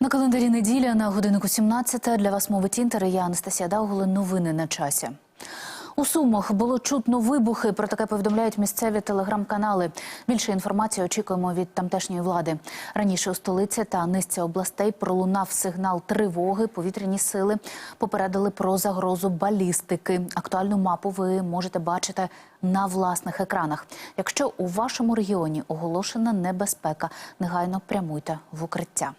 На календарі неділя на годиннику 17 для вас мовить інтер. Я Анастасія Даугули. Новини на часі. У Сумах було чутно вибухи. Про таке повідомляють місцеві телеграм-канали. Більше інформації очікуємо від тамтешньої влади. Раніше у столиці та низці областей пролунав сигнал тривоги. Повітряні сили попередили про загрозу балістики. Актуальну мапу ви можете бачити на власних екранах. Якщо у вашому регіоні оголошена небезпека, негайно прямуйте в укриття.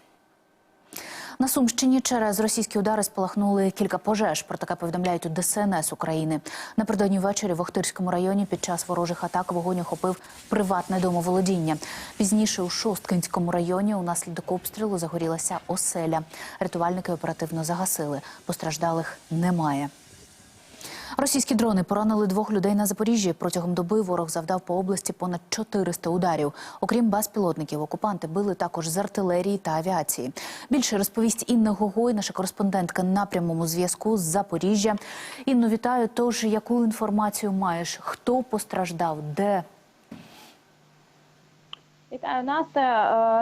На Сумщині через російські удари спалахнули кілька пожеж. Про таке повідомляють у ДСНС України. Напередодні ввечері в Охтирському районі під час ворожих атак вогонь охопив приватне домоволодіння. Пізніше у Шосткинському районі унаслідок обстрілу загорілася оселя. Рятувальники оперативно загасили. Постраждалих немає. Російські дрони поранили двох людей на Запоріжжі. Протягом доби ворог завдав по області понад 400 ударів. Окрім безпілотників, окупанти били також з артилерії та авіації. Більше розповість Інна Гогой, наша кореспондентка на прямому зв'язку з Запоріжжя. Інно, вітаю. Тож яку інформацію маєш? Хто постраждав? Де? Вітаю Настя.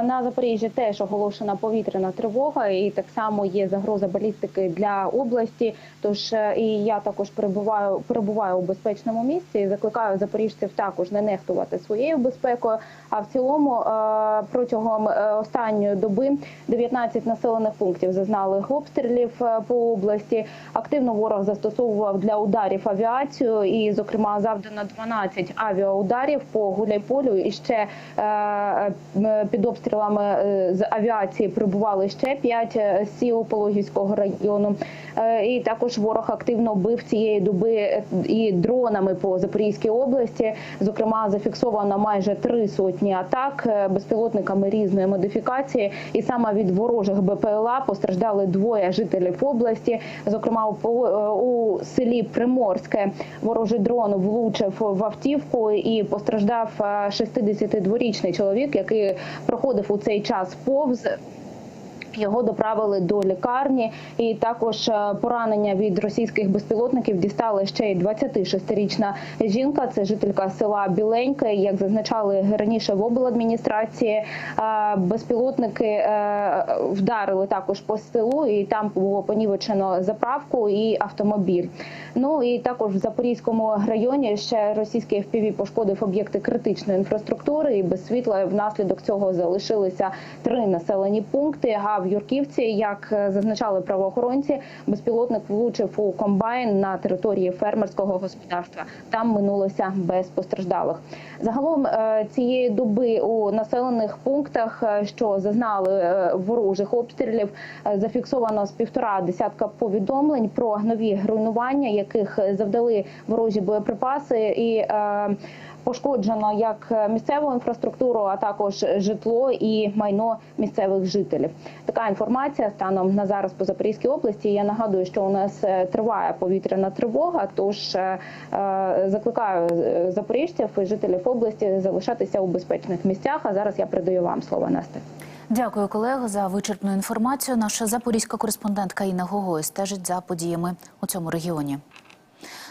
Е, На Запоріжжі теж оголошена повітряна тривога, і так само є загроза балістики для області. Тож е, і я також перебуваю перебуваю у безпечному місці. і Закликаю запоріжців також не нехтувати своєю безпекою. А в цілому е, протягом останньої доби 19 населених пунктів зазнали обстрілів по області. Активно ворог застосовував для ударів авіацію, і, зокрема, завдано 12 авіаударів по Гуляйполю. І ще під обстрілами е, з авіації прибували ще 5 сіл Пологівського району. Е, І також ворог активно бив цієї доби е, і дронами по Запорізькій області. Зокрема, зафіксовано майже три сотні атак е, безпілотниками різної модифікації. І саме від ворожих БПЛА постраждали двоє жителів області. Зокрема, у е, селі Приморське ворожий дрон влучив в автівку і постраждав е, 62-річний чоловік, який проходив у цей час повз. Його доправили до лікарні, і також е, поранення від російських безпілотників дістали ще й 26-річна жінка. Це жителька села Біленьке. Як зазначали раніше в обладміністрації, е, безпілотники е, вдарили також по селу, і там було понівечено заправку і автомобіль. Ну і також в Запорізькому районі ще російський FPV пошкодив об'єкти критичної інфраструктури, і без світла внаслідок цього залишилися три населені пункти. А в Юрківці, як е, зазначали правоохоронці, безпілотник влучив у комбайн на території фермерського господарства. Там минулося без постраждалих. Загалом е, цієї доби у населених пунктах, е, що зазнали ворожих обстрілів, зафіксовано з півтора десятка повідомлень про нові руйнування, яких завдали ворожі боєприпаси і. Е, Пошкоджено як місцеву інфраструктуру, а також житло і майно місцевих жителів. Така інформація станом на зараз по Запорізькій області. Я нагадую, що у нас е, триває повітряна тривога. Тож е, е, закликаю е, запоріжців і жителів області залишатися у безпечних місцях. А зараз я передаю вам слово Насте. Дякую, колего, за вичерпну інформацію. Наша запорізька кореспондентка Інна Гогой стежить за подіями у цьому регіоні.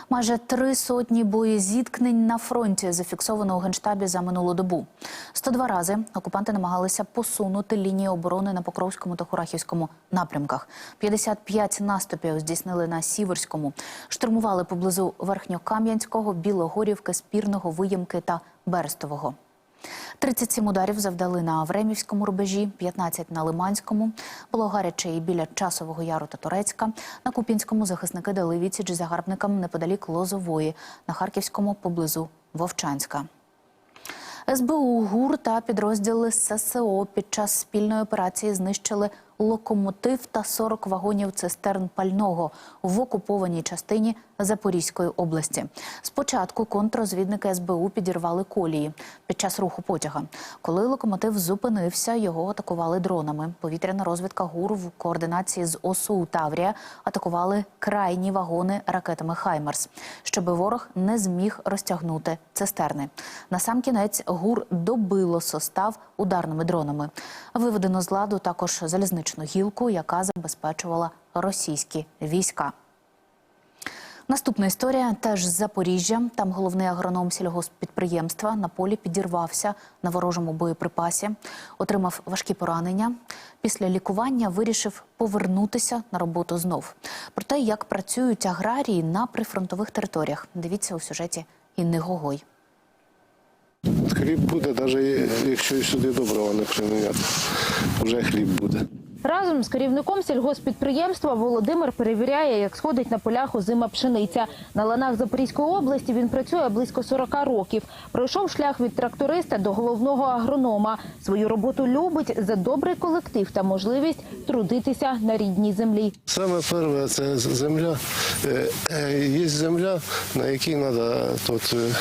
Майже три сотні боєзіткнень на фронті зафіксовано у генштабі за минулу добу. 102 рази окупанти намагалися посунути лінії оборони на Покровському та Хурахівському напрямках. 55 наступів здійснили на Сіверському, штурмували поблизу Верхньокам'янського, Білогорівки, Спірного, Виємки та Берестового. 37 ударів завдали на Времівському рубежі, 15 на Лиманському. Було гаряче і біля Часового Яру та Турецька. На Купінському захисники дали відсіч загарбникам неподалік Лозової, на Харківському поблизу Вовчанська. СБУ, ГУР та підрозділи ССО під час спільної операції знищили локомотив та 40 вагонів цистерн пального в окупованій частині Запорізької області. Спочатку контррозвідники СБУ підірвали колії під час руху потяга. Коли локомотив зупинився, його атакували дронами. Повітряна розвідка ГУР в координації з ОСУ Таврія атакували крайні вагони ракетами Хаймерс, щоб ворог не зміг розтягнути цистерни. Насамкінець ГУР добило состав ударними дронами. Виведено з ладу також залізничну гілку, яка забезпечувала російські війська. Наступна історія теж з Запоріжжя. Там головний агроном сільгосппідприємства на полі підірвався на ворожому боєприпасі, отримав важкі поранення. Після лікування вирішив повернутися на роботу знов. Про те, як працюють аграрії на прифронтових територіях, дивіться у сюжеті Інни Гогой. Хліб буде, навіть якщо сюди доброго не приміняти. Вже хліб буде. Разом з керівником сільгоспідприємства Володимир перевіряє, як сходить на полях озима пшениця. На ланах Запорізької області він працює близько 40 років. Пройшов шлях від тракториста до головного агронома. Свою роботу любить за добрий колектив та можливість трудитися на рідній землі. Саме перше це земля. Е, е, Є земля, на якій треба тут, е,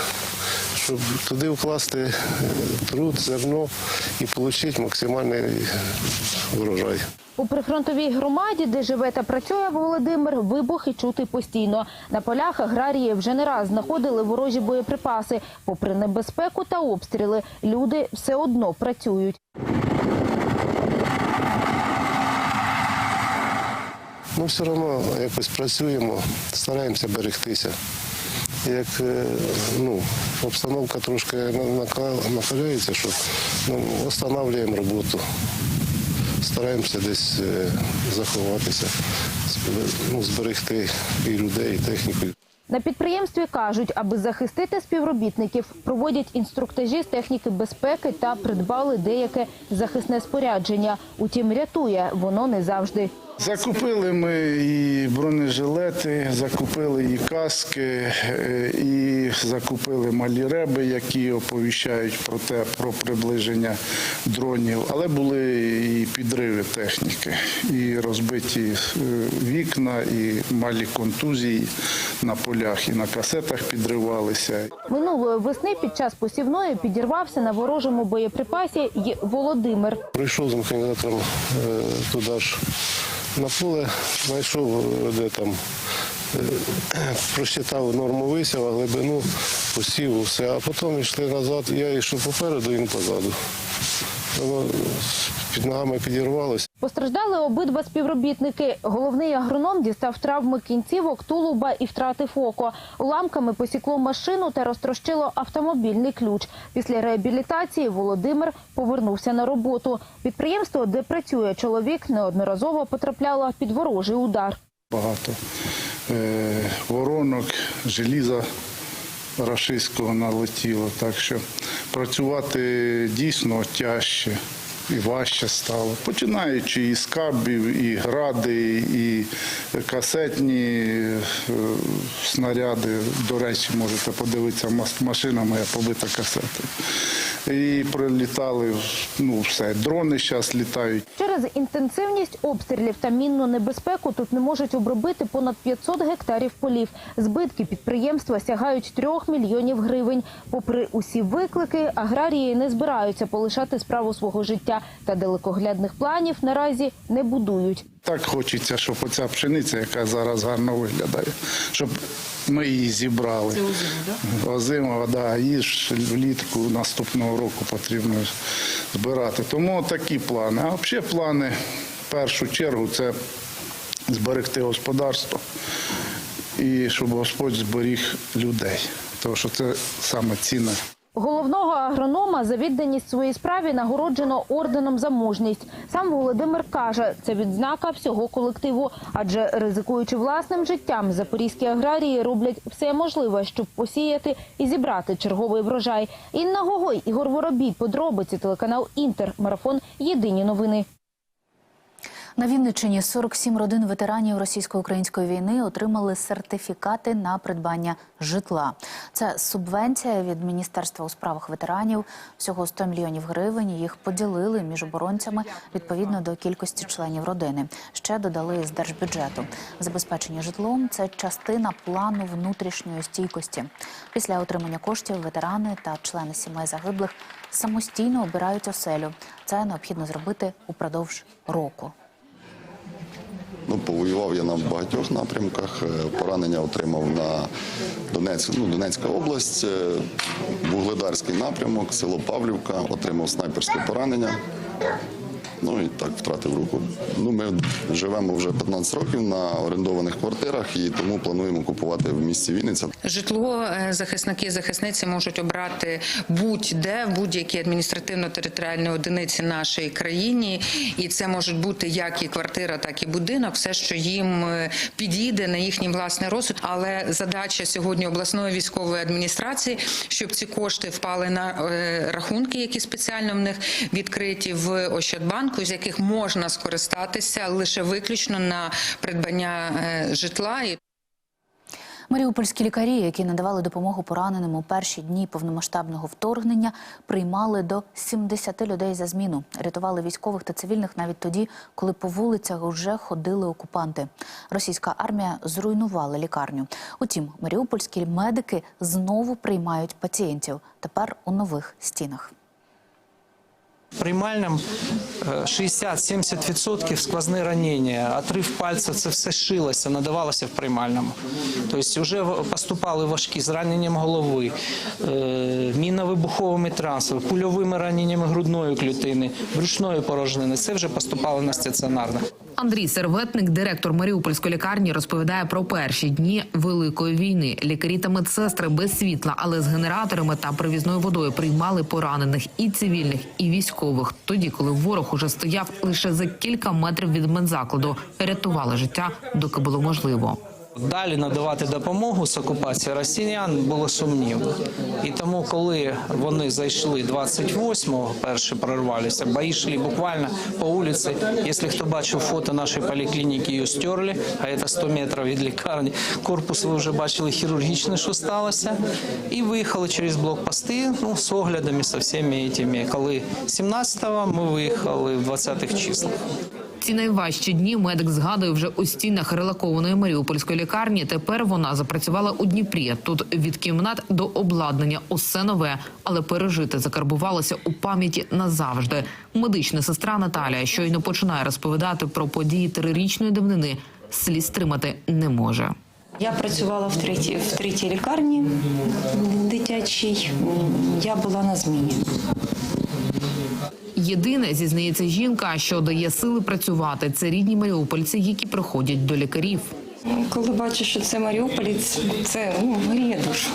щоб туди вкласти труд, зерно і отримати максимальний врожай. У прифронтовій громаді, де живе та працює Володимир, вибухи чути постійно. На полях аграрії вже не раз знаходили ворожі боєприпаси. Попри небезпеку та обстріли, люди все одно працюють. Ну, все одно якось працюємо, стараємося берегтися. Як е, ну, обстановка трошки на- нака- накаляється, що ну, встановлюємо роботу. Стараємося десь е, заховатися, ну, зберегти і людей, і техніку. На підприємстві кажуть, аби захистити співробітників, проводять інструктажі з техніки безпеки та придбали деяке захисне спорядження. Утім, рятує воно не завжди. Закупили ми і бронежилети, закупили і каски, е, і закупили малі реби, які оповіщають про те, про приближення дронів. Але були і підриви техніки, і розбиті е, вікна, і малі контузії на полях, і на касетах підривалися. Минулої весни під час посівної підірвався на ворожому боєприпасі й Володимир. Прийшов з механізатором туди ж на поле, знайшов, е, де там е, просчитав норму висіва, глибину, посів, все. А потім йшли назад. Я йшов попереду, він позаду. Воно під ногами підірвалося. Постраждали обидва співробітники. Головний агроном дістав травми кінцівок, тулуба і втратив око. Уламками посікло машину та розтрощило автомобільний ключ. Після реабілітації Володимир повернувся на роботу. Підприємство, де працює чоловік, неодноразово потрапляло під ворожий удар. Багато е, воронок, желіза рашистського налетіло. Так що працювати дійсно тяжче і важче стало. Починаючи і кабів, і гради, і касетні е, снаряди. До речі, можете подивитися, машина моя побита касетою. І прилітали ну, все. Дрони зараз літають. Через інтенсивність обстрілів та мінну небезпеку тут не можуть обробити понад 500 гектарів полів. Збитки підприємства сягають 3 мільйонів гривень. Попри усі виклики, аграрії не збираються полишати справу свого життя та далекоглядних планів наразі не будують. Так хочеться, щоб оця пшениця, яка зараз гарно виглядає, щоб ми її зібрали. Це озима, Озима, да, її ж влітку наступного року потрібно збирати. Тому такі плани. А взагалі плани в першу чергу це зберегти господарство і щоб Господь зберіг людей. Тому що це саме цінне. Головного агронома за відданість своїй справі нагороджено орденом за мужність. Сам Володимир каже, це відзнака всього колективу, адже ризикуючи власним життям, запорізькі аграрії роблять все можливе, щоб посіяти і зібрати черговий врожай. Інна Гогой, Ігор Воробій, подробиці телеканал Інтер, марафон. Єдині новини. На Вінниччині 47 родин ветеранів російсько-української війни отримали сертифікати на придбання житла. Це субвенція від Міністерства у справах ветеранів. Всього 100 мільйонів гривень. Їх поділили між оборонцями відповідно до кількості членів родини. Ще додали з держбюджету. Забезпечення житлом це частина плану внутрішньої стійкості. Після отримання коштів ветерани та члени сімей загиблих самостійно обирають оселю. Це необхідно зробити упродовж року. Ну, повоював я на багатьох напрямках. Е, Поранення отримав на Донецьк, ну, Донецька область, е, Вугледарський напрямок, село Павлівка, отримав снайперське поранення. Ну і так втратив руку. Ну, ми живемо вже 15 років на орендованих квартирах і тому плануємо купувати в місті Вінниця. Житло е, захисники і захисниці можуть обрати будь-де в будь-якій адміністративно-територіальній одиниці нашої країні, і це можуть бути як і квартира, так і будинок, все, що їм е, підійде на їхній власний розсуд. Але задача сьогодні обласної військової адміністрації, щоб ці кошти впали на е, рахунки, які спеціально в них відкриті в Ощадбанку, з яких можна скористатися лише виключно на придбання е, житла. Маріупольські лікарі, які надавали допомогу пораненим у перші дні повномасштабного вторгнення, приймали до 70 людей за зміну, рятували військових та цивільних навіть тоді, коли по вулицях вже ходили окупанти. Російська армія зруйнувала лікарню. Утім, маріупольські медики знову приймають пацієнтів тепер у нових стінах. Приймальним е, 60-70% сквозне ранення, отрив пальця, це все шилося, надавалося в приймальному. Тобто вже поступали важкі з раненням голови, е, мінно-вибуховими трансами, пульовими раненнями грудної клітини, брюшної порожнини. Це вже поступало на стаціонарне. Андрій Серветник, директор Маріупольської лікарні, розповідає про перші дні великої війни. Лікарі та медсестри без світла, але з генераторами та привізною водою приймали поранених і цивільних, і військових. Тоді, коли ворог уже стояв лише за кілька метрів від медзакладу, рятували життя, доки було можливо. Далі надавати допомогу з окупації росіян було сумнівно. І тому, коли вони зайшли 28-го, перші прорвалися, бої йшли буквально по вулиці. Якщо хто бачив фото нашої поліклініки, її стерли, а це 100 метрів від лікарні. Корпус ви вже бачили хірургічний, що сталося. І виїхали через блокпости ну, з оглядами, з всіми цими. Коли 17-го ми виїхали в 20-х числах. Ці найважчі дні медик згадує вже у стінах релакованої Маріупольської лікарні. Тепер вона запрацювала у Дніпрі. Тут від кімнат до обладнання усе нове, але пережити закарбувалося у пам'яті назавжди. Медична сестра Наталія щойно починає розповідати про події трирічної давнини. Сліз стримати не може. Я працювала в третій, в третій лікарні дитячій. Я була на зміні. Єдине, зізнається жінка, що дає сили працювати, це рідні маріупольці, які приходять до лікарів. Коли бачу, що це Маріуполець, це ну, гріє душу.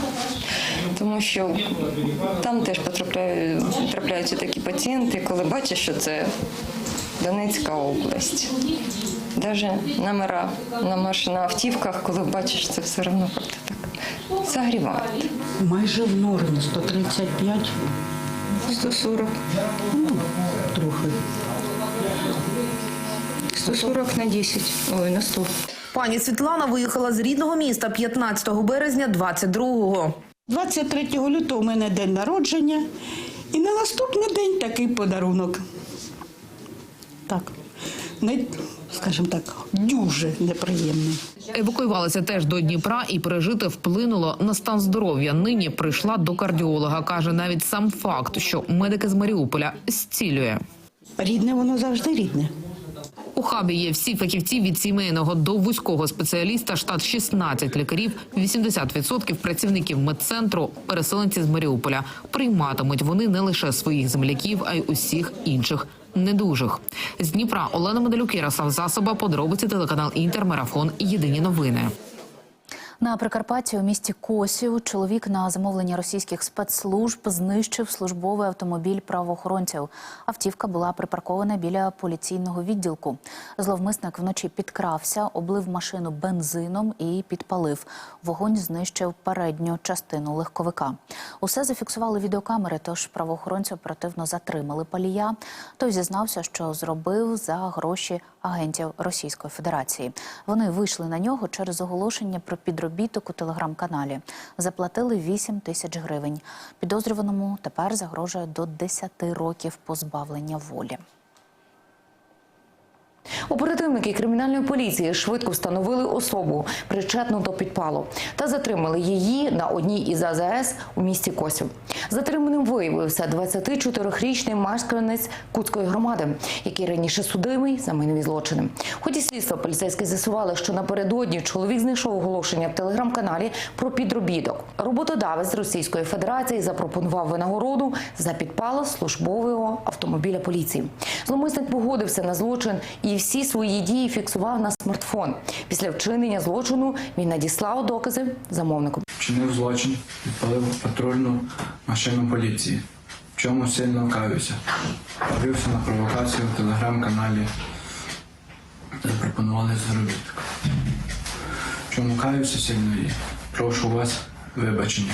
Тому що там теж потрапляють, трапляються такі пацієнти, коли бачиш, що це Донецька область. Навіть номера на маш- на автівках, коли бачиш, це все одно так загріває. Майже в нормі 135 140. Трохи. 140 на 10. Ой, на 100. Пані Світлана виїхала з рідного міста 15 березня 22-го. 23 лютого у мене день народження, і на наступний день такий подарунок. Так, не, скажімо так, дуже неприємний. Евакуювалася теж до Дніпра і пережити вплинуло на стан здоров'я. Нині прийшла до кардіолога. каже навіть сам факт, що медики з Маріуполя зцілює. Рідне воно завжди рідне. У хабі є всі фахівці від сімейного до вузького спеціаліста. Штат 16 лікарів, 80% працівників медцентру, переселенці з Маріуполя. Прийматимуть вони не лише своїх земляків, а й усіх інших недужих. З Дніпра Олена Медалюк, Ярослав Засоба, подробиці телеканал Інтер, Марафон. Єдині новини. На Прикарпатті у місті Косів чоловік на замовлення російських спецслужб знищив службовий автомобіль правоохоронців. Автівка була припаркована біля поліційного відділку. Зловмисник вночі підкрався, облив машину бензином і підпалив. Вогонь знищив передню частину легковика. Усе зафіксували відеокамери, тож правоохоронці оперативно затримали палія. Той зізнався, що зробив за гроші агентів Російської Федерації. Вони вийшли на нього через оголошення про підробіток у телеграм-каналі. Заплатили 8 тисяч гривень. Підозрюваному тепер загрожує до 10 років позбавлення волі. Оперативники кримінальної поліції швидко встановили особу, причетну до підпалу, та затримали її на одній із АЗС у місті Косів. Затриманим виявився 24-річний мешканець Кутської громади, який раніше судимий за майнові злочини. В ході слідства поліцейські з'ясували, що напередодні чоловік знайшов оголошення в телеграм-каналі про підробіток. Роботодавець Російської Федерації запропонував винагороду за підпал службового автомобіля поліції. Зломисник погодився на злочин і всі свої дії фіксував на смартфон. Після вчинення злочину він надіслав докази замовнику. Вчинив злочин, підпалив патрульну машину поліції. В чому сильно каюся. Повівся на провокацію в телеграм-каналі, де пропонували заробіток. Чому каюся сильно і прошу вас вибачення.